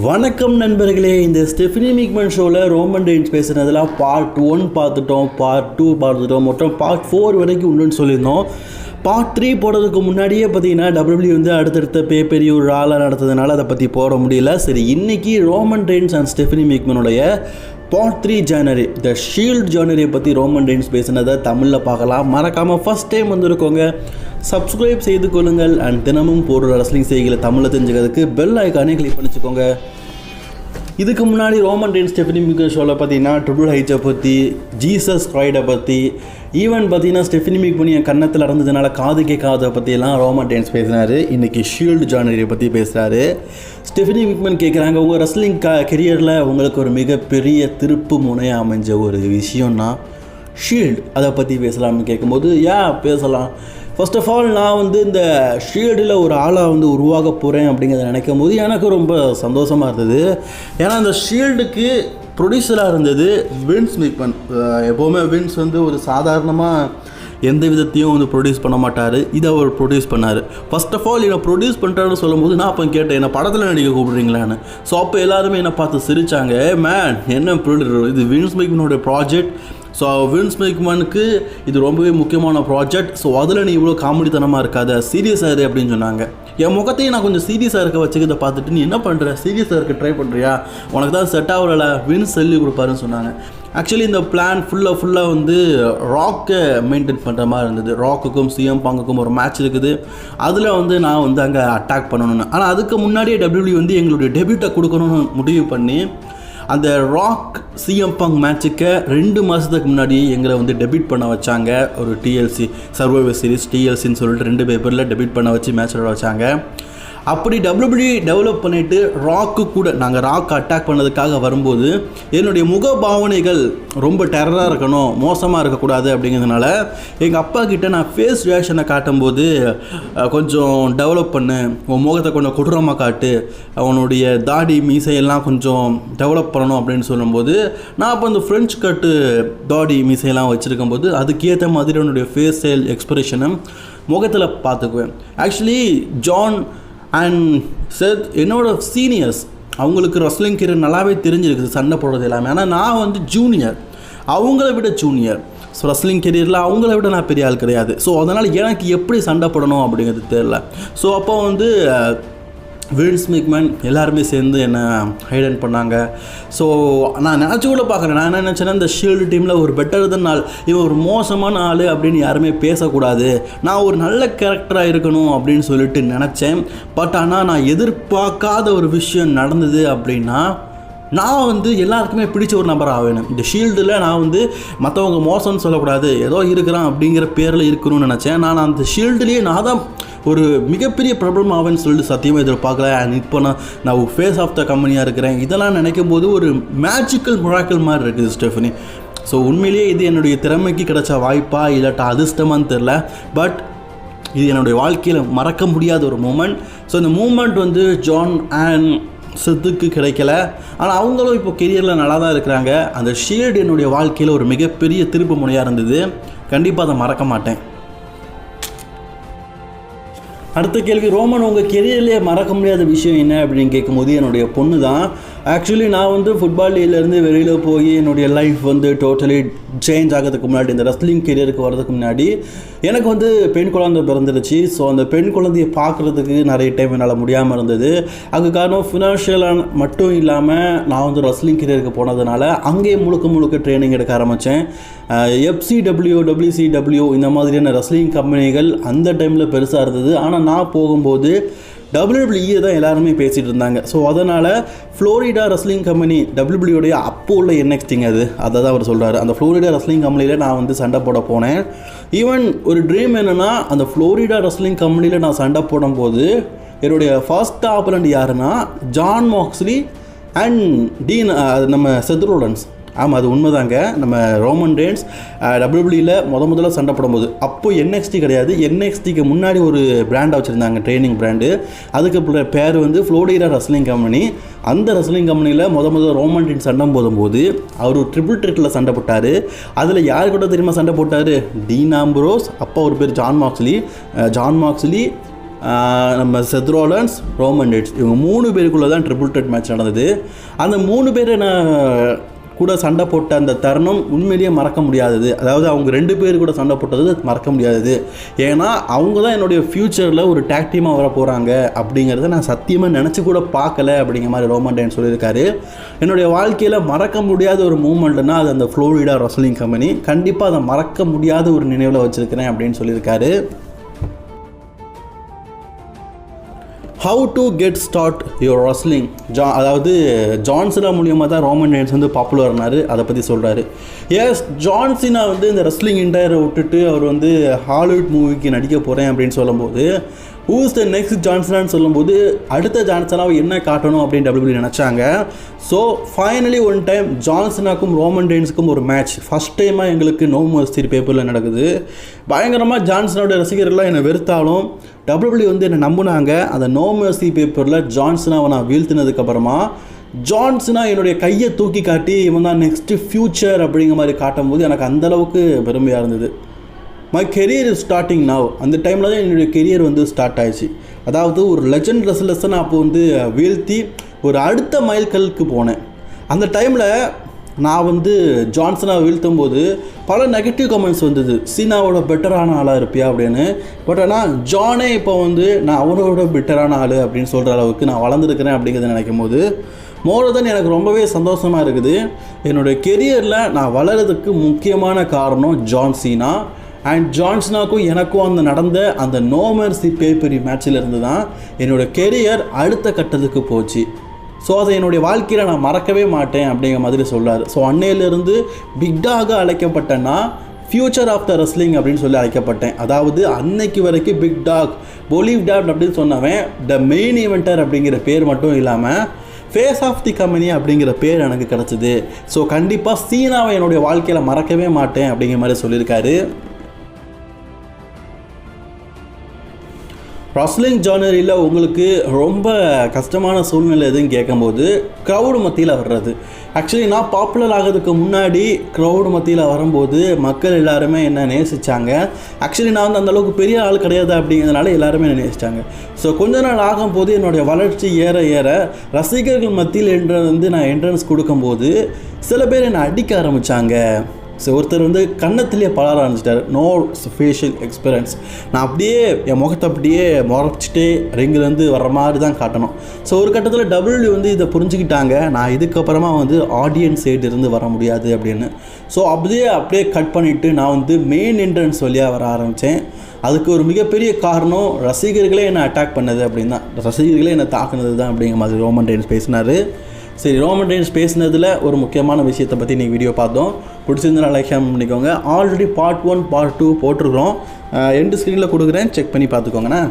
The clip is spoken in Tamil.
வணக்கம் நண்பர்களே இந்த ஸ்டெஃபினி மிக்மன் ஷோவில் ரோமன் ரெயின்ஸ் பேசுனதெல்லாம் பார்ட் ஒன் பார்த்துட்டோம் பார்ட் டூ பார்த்துட்டோம் மொத்தம் பார்ட் ஃபோர் வரைக்கும் உண்டுன்னு சொல்லியிருந்தோம். பார்ட் த்ரீ போடுறதுக்கு முன்னாடியே பார்த்தீங்கன்னா டபிள்யூ வந்து அடுத்தடுத்த பே ராலாக ஆளாக நடத்ததுனால அதை பற்றி போட முடியல. சரி இன்றைக்கி ரோமன் ரெயின்ஸ் அண்ட் ஸ்டெஃபினி மிக்மனுடைய பார்ட் த்ரீ ஜேனரி த ஷீல்ட் ஜேனரியை பற்றி ரோமன் ரெயின்ஸ் பேசினதை தமிழில் பார்க்கலாம். மறக்காமல் ஃபஸ்ட் டைம் வந்திருக்கோங்க. சப்ஸ்கிரைப் செய்து கொள்ளுங்கள். அண்ட் தினமும் போடுற ரெஸ்லிங் செய்திகளை தமிழில் தெரிஞ்சுக்கிறதுக்கு பெல் ஐக்கானே கிளிக் பண்ணிச்சுக்கோங்க. இதுக்கு முன்னாடி ரோமன் ரெயின்ஸ் ஸ்டெஃபனி மிக்கன் ஷோவில் பார்த்தீங்கன்னா ட்ரிபிள் ஹைச்சை பற்றி ஜீசஸ் க்ரைடை பற்றி ஈவன் பார்த்தீங்கன்னா ஸ்டெஃபினி மிக் பண்ணி என் கன்னத்தில் இருந்ததுனால காது கேட்காத பற்றியெல்லாம் ரோமன் டேன்ஸ் பேசினார். இன்றைக்கி ஷீல்டு ஜானரியை பற்றி பேசுகிறாரு ஸ்டெஃபினி மிக்மன் கேட்குறாங்க உங்கள் ரெஸ்லிங் க கெரியரில் உங்களுக்கு ஒரு மிகப்பெரிய திருப்பு முனையாக அமைஞ்ச ஒரு விஷயம்னா ஷீல்டு அதை பற்றி பேசலாம்னு கேட்கும்போது ஏன் பேசலாம். ஃபர்ஸ்ட் ஆஃப் ஆல் நான் வந்து இந்த ஷீல்டில் ஒரு ஆளாக வந்து உருவாக போகிறேன் அப்படிங்கிறத நினைக்கும் போது எனக்கு ரொம்ப சந்தோஷமாக இருந்தது. ஏன்னா அந்த ஷீல்டுக்கு ப்ரொடியூசராக இருந்தது வின்ஸ் மிக்மன் எப்போவுமே வின்ஸ் வந்து ஒரு சாதாரணமாக எந்த விதத்தையும் வந்து ப்ரொடியூஸ் பண்ண மாட்டார். இதை அவர் ப்ரொடியூஸ் பண்ணார். ஃபர்ஸ்ட் ஆஃப் ஆல் என்னை ப்ரொடியூஸ் பண்ணுறாருன்னு சொல்லும்போது நான் அப்போ கேட்டேன் என்னை படத்தில் நடிக்க கூப்பிடுறீங்களான்னு? ஸோ அப்போ எல்லாருமே என்னை பார்த்து சிரித்தாங்க மேன் என்ன இது வின்ஸ் மேக்மனோட ப்ராஜெக்ட் ஸோ வின்ஸ் மேக்மனுக்கு இது ரொம்பவே முக்கியமான ப்ராஜெக்ட் ஸோ அதில் நீ இவ்வளோ காமெடித்தனமாக இருக்காத சீரியஸ் ஆயிரு அப்படின்னு சொன்னாங்க. என் முகத்தையும் நான் கொஞ்சம் சீரியஸாக இருக்க வச்சுக்கிறத பார்த்துட்டு நீ என்ன பண்ணுற சீரியஸாக இருக்க ட்ரை பண்ணுறியா உனக்கு தான் செட் ஆகல வின்ஸ் சொல்லி கொடுப்பாருன்னு சொன்னாங்க. ஆக்சுவலி இந்த பிளான் ஃபுல்லாக ஃபுல்லாக வந்து ராக்கை மெயின்டைன் பண்ணுற மாதிரி இருந்தது. ராக்குக்கும் சிஎம் பாங்குக்கும் ஒரு மேட்ச் இருக்குது. அதில் வந்து நான் வந்து அங்கே அட்டாக் பண்ணணும்னு. ஆனால் அதுக்கு முன்னாடியே டபிள்யூ வந்து எங்களுடைய டெபியூட்டை கொடுக்கணும்னு முடிவு பண்ணி அந்த ராக் சிஎம் பங் மேட்சுக்கு ரெண்டு மாதத்துக்கு முன்னாடி எங்களை வந்து டெபிட் பண்ண வச்சாங்க. ஒரு டிஎல்சி சர்வைவர் சீரிஸ் டிஎல்சின்னு சொல்லிட்டு ரெண்டு பேப்பரில் டெபிட் பண்ண வச்சு மேட்ச் விளாட வச்சாங்க. அப்படி டபிள்யூபிள்யூ டெவலப் பண்ணிவிட்டு ராக்கு கூட நாங்கள் ராக் அட்டாக் பண்ணதுக்காக வரும்போது என்னுடைய முக பாவனைகள் ரொம்ப டெரராக இருக்கணும் மோசமாக இருக்கக்கூடாது அப்படிங்கிறதுனால எங்கள் அப்பா கிட்டே நான் ஃபேஸ் ரியாக்ஷனை காட்டும்போது கொஞ்சம் டெவலப் பண்ணு உன் முகத்தை கொஞ்சம் கொடூரமாக காட்டு அவனுடைய தாடி மீசையெல்லாம் கொஞ்சம் டெவலப் பண்ணணும் அப்படின்னு சொல்லும்போது நான் அப்போ அந்த ஃப்ரெஞ்ச் கட்டு தாடி மீசையெல்லாம் வச்சுருக்கும்போது அதுக்கேற்ற மாதிரி என்னுடைய ஃபேஸ் செயல் எக்ஸ்பிரஷனை முகத்தில் பார்த்துக்குவேன். ஆக்சுவலி ஜான் அண்ட் சேத் என்னோடய சீனியர்ஸ் அவங்களுக்கு ரஸ்லிங் கீரியர் நல்லாவே தெரிஞ்சிருக்குது சண்டை போடுறது எல்லாமே. ஆனால் நான் வந்து ஜூனியர் அவங்கள விட ஜூனியர் ஸோ ரஸ்லிங் கெரியரில் அவங்கள விட நான் பெரிய ஆள் கிடையாது. ஸோ அதனால் எனக்கு எப்படி சண்டை போடணும் அப்படிங்கிறது தெரில ஸோ அப்போ வந்து வில் ஸ்மிக்மேன் எல்லாருமே சேர்ந்து என்னை ஹைடன் பண்ணாங்க. ஸோ நான் நினச்சி கூட பார்க்குறேன் நான் என்ன நினச்சேன்னா இந்த ஷீல்டு டீமில் ஒரு பெட்டர் தான் ஆள் இவன் ஒரு மோசமான ஆள் அப்படின்னு யாருமே பேசக்கூடாது. நான் ஒரு நல்ல கேரக்டராக இருக்கணும் அப்படின்னு சொல்லிட்டு நினச்சேன். பட் ஆனால் நான் எதிர்பார்க்காத ஒரு விஷயம் நடந்தது அப்படின்னா நான் வந்து எல்லாருக்குமே பிடிச்ச ஒரு நபர் ஆவேணும். இந்த ஷீல்டில் நான் வந்து மற்றவங்க மோசம்னு சொல்லக்கூடாது. ஏதோ இருக்கிறான் அப்படிங்கிற பேரில் இருக்கணும்னு நினச்சேன். நான் அந்த ஷீல்டுலேயே நான் தான் ஒரு மிகப்பெரிய ப்ராப்ளம் ஆவேன்னு சொல்லிட்டு சத்தியமாக எதிர்பார்க்கல. அண்ட் இப்போ நான் நான் ஃபேஸ் ஆஃப் த கம்பெனியாக இருக்கிறேன். இதெல்லாம் நினைக்கும் போது ஒரு மேஜிக்கல் முழாக்கள் மாதிரி இருக்குது ஸ்டெஃபனி. ஸோ உண்மையிலேயே இது என்னுடைய திறமைக்கு கிடைச்ச வாய்ப்பா இல்லாட்டா அதிர்ஷ்டமான்னு தெரில பட் இது என்னுடைய வாழ்க்கையில் மறக்க முடியாத ஒரு மூமெண்ட் ஸோ இந்த மூமெண்ட் வந்து ஜான் அண்ட் சித்துக்கு கிடைக்கல. ஆனால் அவங்களும் இப்போ கெரியரில் நல்லா தான் இருக்கிறாங்க. அந்த ஷீல்டு என்னுடைய வாழ்க்கையில் ஒரு மிகப்பெரிய திருப்பு முனையாக இருந்தது. கண்டிப்பாக அதை மறக்க மாட்டேன். அடுத்த கேள்வி ரோமன் உங்கள் கெரியர்லேயே மறக்க முடியாத விஷயம் என்ன அப்படின்னு கேட்கும்போது என்னுடைய பொண்ணு தான் ஆக்சுவலி நான் வந்து ஃபுட்பாலிலேருந்து வெளியில் போய் என்னுடைய லைஃப் வந்து டோட்டலி சேஞ்ச் ஆகிறதுக்கு முன்னாடி இந்த ரெஸ்லிங் கெரியருக்கு வர்றதுக்கு முன்னாடி எனக்கு வந்து பெண் குழந்தை பிறந்துருச்சு. ஸோ அந்த பெண் குழந்தையை பார்க்குறதுக்கு நிறைய டைம் என்னால் முடியாமல் இருந்தது. அதுக்கு காரணம் ஃபினான்ஷியலாக மட்டும் இல்லாமல் நான் வந்து ரெஸ்லிங் கெரியருக்கு போனதுனால அங்கேயே முழுக்க முழுக்க ட்ரைனிங் எடுக்க ஆரம்பித்தேன் எஃப்சி டபிள்யூ டபிள்யூசி டபிள்யூ இந்த மாதிரியான ரெஸ்லிங் கம்பெனிகள் அந்த டைமில் பெருசாக இருந்தது. ஆனால் நான் போகும்போது டபிள்யூபிள்யூ தான் எல்லாருமே பேசிகிட்டு இருந்தாங்க. ஸோ அதனால் ஃப்ளோரிடா ரெஸ்லிங் கம்பெனி டபிள்யூபிள்யூடைய அப்போ உள்ள என்எக்ஸ்டிங் அது அதை. தான் அவர் சொல்கிறாரு அந்த ஃப்ளோரிடா ரெஸ்லிங் கம்பெனியில் நான் வந்து சண்டை போட போனேன். ஈவன் ஒரு ட்ரீம் என்னென்னா அந்த ஃப்ளோரிடா ரெஸ்லிங் கம்பெனியில் நான் சண்டை போடும்போது என்னுடைய ஃபர்ஸ்ட் ஆப்பனண்ட் யாருன்னா ஜான் மாக்ஸ்லி அண்ட் டீன் அது நம்ம செத்ரோலன்ஸ் ஆமாம் அது உண்மைதாங்க. நம்ம ரோமன் ரேன்ஸ் டபிள்யூபிள்யூவில் முத முதல்ல சண்டை போடும்போது அப்போ என்எக்ஸ்டி கிடையாது. என்எக்ஸ்டிக்கு முன்னாடி ஒரு பிராண்டாக வச்சுருந்தாங்க ட்ரைனிங் பிராண்டு அதுக்கு பேர் வந்து ஃப்ளோரிடா ரஸ்லிங் கம்பெனி அந்த ரஸ்லிங் கம்பெனியில் முத முதல்ல ரோமன் ரேன்ஸ் சண்டை போடும்போது அவர் ஒரு ட்ரிபிள் ட்ரிட்டில் சண்டை போட்டார். அதில் யார் கூட தெரியுமா சண்டை போட்டார்? டீன் ஆம்ப்ரோஸ் அப்போ ஒரு பேர் ஜான் மாக்ஸ்லி ஜான் மார்க்ஸ்லி நம்ம செத்ரோலன்ஸ் ரோமன் டேட்ஸ் இவங்க மூணு பேருக்குள்ளே தான் ட்ரிபிள் டெட் மேட்ச் நடந்தது. அந்த மூணு பேரை நான் கூட சண்டை போட்ட அந்த தருணம் உண்மையிலேயே மறக்க முடியாதது. அதாவது அவங்க ரெண்டு பேர் கூட சண்டை போட்டது மறக்க முடியாதது. ஏன்னா அவங்க தான் என்னுடைய ஃப்யூச்சரில் ஒரு டேக் டீமாக வர போகிறாங்க அப்படிங்கிறத நான் சத்தியமாக நினச்சி கூட பார்க்கல அப்படிங்கிற மாதிரி ரோமன் டேன் சொல்லியிருக்காரு. என்னுடைய வாழ்க்கையில் மறக்க முடியாத ஒரு மூமெண்ட்னா அது அந்த ஃப்ளோரிடா ரசலிங் கம்பெனி கண்டிப்பாக அதை மறக்க முடியாத ஒரு நினைவில் வச்சுருக்கிறேன் அப்படின்னு சொல்லியிருக்காரு. How to get start your wrestling ஜா அதாவது ஜான்சினா மூலியமாக தான் ரோமன் ரெயின்ஸ் வந்து பாப்புலர்னாரு அதை பற்றி சொல்கிறாரு எஸ் ஜான்சினா வந்து இந்த ரெஸ்லிங் இன்டயரை விட்டுட்டு அவர் வந்து ஹாலிவுட் மூவிக்கு நடிக்க போகிறேன் அப்படின்னு சொல்லும்போது ஹூஸ் த நெக்ஸ்ட் ஜான்சனான்னு சொல்லும்போது அடுத்த ஜான்சனாவை என்ன காட்டணும் அப்படின்னு டபிள்யூபி நினச்சாங்க. ஸோ ஃபைனலி ஒன் டைம் ஜான்சனாக்கும் ரோமன் ரெயின்ஸுக்கும் ஒரு மேட்ச் ஃபஸ்ட் டைமாக எங்களுக்கு நோமஸ்திரி பேப்பரில் நடக்குது. பயங்கரமாக ஜான்சனோட ரசிகர்கள்லாம் என்னை வெறுத்தாலும் டபிள்யூபிள்யூ வந்து என்னை நம்பினாங்க அந்த நோ மர்சி பேப்பரில் ஜான்சனாவை நான் வீழ்த்தினதுக்கப்புறமா ஜான்சனா என்னுடைய கையை தூக்கி காட்டி இவன் தான் நெக்ஸ்ட்டு ஃப்யூச்சர் அப்படிங்கிற மாதிரி காட்டும்போது எனக்கு அந்தளவுக்கு பெருமையாக இருந்தது. My career is starting now அந்த டைமில் தான் என்னுடைய கெரியர் வந்து ஸ்டார்ட் ஆயிடுச்சு. அதாவது ஒரு லெஜண்ட் ரெஸ்லர்ஸை நான் அப்போ வந்து வீழ்த்தி ஒரு அடுத்த மைல்கல்லுக்கு போனேன். அந்த டைமில் நான் வந்து ஜான்சனை வீழ்த்தும் போது பல நெகட்டிவ் கமெண்ட்ஸ் வந்தது. சீனாவோட பெட்டரான ஆளாக இருப்பியா அப்படின்னு. பட் ஆனால் ஜானே இப்போ வந்து நான் அவரோட பெட்டரான ஆள் அப்படின்னு சொல்கிற அளவுக்கு நான் வளர்ந்துருக்கிறேன் அப்படிங்கிறத நினைக்கும் போது மோர் எனக்கு ரொம்பவே சந்தோஷமாக இருக்குது. என்னுடைய கெரியரில் நான் வளர்கிறதுக்கு முக்கியமான காரணம் ஜான் சீனா. அண்ட் ஜான்ஸ்னாக்கும் எனக்கும் அந்த நடந்த அந்த நோமர்சி பேப்பரி மேட்ச்சில் இருந்து தான் என்னோடய கெரியர் அடுத்த கட்டத்துக்கு போச்சு. ஸோ அதை என்னுடைய வாழ்க்கையில் நான் மறக்கவே மாட்டேன் அப்படிங்கிற மாதிரி சொல்கிறார் ஸோ அன்னையிலேருந்து பிக்டாக அழைக்கப்பட்டேன்னா ஃபியூச்சர் ஆஃப் த ரெஸ்லிங் அப்படின்னு சொல்லி அழைக்கப்பட்டேன். அதாவது அன்னைக்கு வரைக்கும் பிக் டாக் பொலிவ் டாட் அப்படின்னு சொன்னவன் த மெயின் இவெண்டர் அப்படிங்கிற பேர் மட்டும் இல்லாமல் ஃபேஸ் ஆஃப் தி கம்பெனி அப்படிங்கிற பேர் எனக்கு கிடச்சிது. ஸோ கண்டிப்பாக சீனாவை என்னுடைய வாழ்க்கையில் மறக்கவே மாட்டேன் அப்படிங்கிற மாதிரி சொல்லியிருக்காரு. ரஸ்லிங் ஜானரியில் உங்களுக்கு ரொம்ப கஷ்டமான சூழ்நிலை எதுன்னு கேட்கும்போது க்ரௌடு மத்தியில் வர்றது. ஆக்சுவலி நான் பாப்புலர் ஆகிறதுக்கு முன்னாடி க்ரௌடு மத்தியில் வரும்போது மக்கள் எல்லாருமே என்ன நேசித்தாங்க ஆக்சுவலி நான் வந்து அந்தளவுக்கு பெரிய ஆள் கிடையாது அப்படிங்கிறதுனால எல்லாருமே என்ன நேசித்தாங்க ஸோ கொஞ்ச நாள் ஆகும்போது என்னுடைய வளர்ச்சி ஏற ஏற ரசிகர்கள் மத்தியில் என்ற வந்து நான் என்ட்ரன்ஸ் கொடுக்கும்போது சில பேர் என்னை அடிக்க ஆரம்பித்தாங்க ஸோ ஒருத்தர் வந்து கன்னத்துலேயே பலர ஆரம்பிச்சிட்டார் நோ ஃபேஷியல் எக்ஸ்பீரியன்ஸ் நான் அப்படியே என் முகத்தை அப்படியே முறைச்சிட்டே ரிங்கிலேருந்து வர்ற மாதிரி தான் காட்டணும். ஸோ ஒரு கட்டத்தில் டபிள்யூ வந்து இதை புரிஞ்சுக்கிட்டாங்க. நான் இதுக்கப்புறமா வந்து ஆடியன்ஸ் சைடு இருந்து வர முடியாது அப்படின்னு. ஸோ அப்படியே அப்படியே கட் பண்ணிவிட்டு நான் வந்து மெயின் என்ட்ரன்ஸ் வழியாக வர ஆரம்பித்தேன் அதுக்கு ஒரு மிகப்பெரிய காரணம் ரசிகர்களே என்னை அட்டாக் பண்ணது அப்படின்னு தான் ரசிகர்களே என்னை தாக்குனது தான் அப்படிங்கிற மாதிரி ரோமன் டெயின்ஸ் பேசினார். சரி ரோமன் டைம்ஸ் பேசினதில் ஒரு முக்கியமான விஷயத்தை பற்றி நீங்கள் வீடியோ பார்த்தோம். பிடிச்சிருந்தா லைக் பண்ணிக்கோங்க already part one part two போட்டிருக்கிறோம். எண்டு ஸ்க்ரீனில் கொடுக்குறேன். செக் பண்ணி பார்த்துக்கோங்கண்ணா.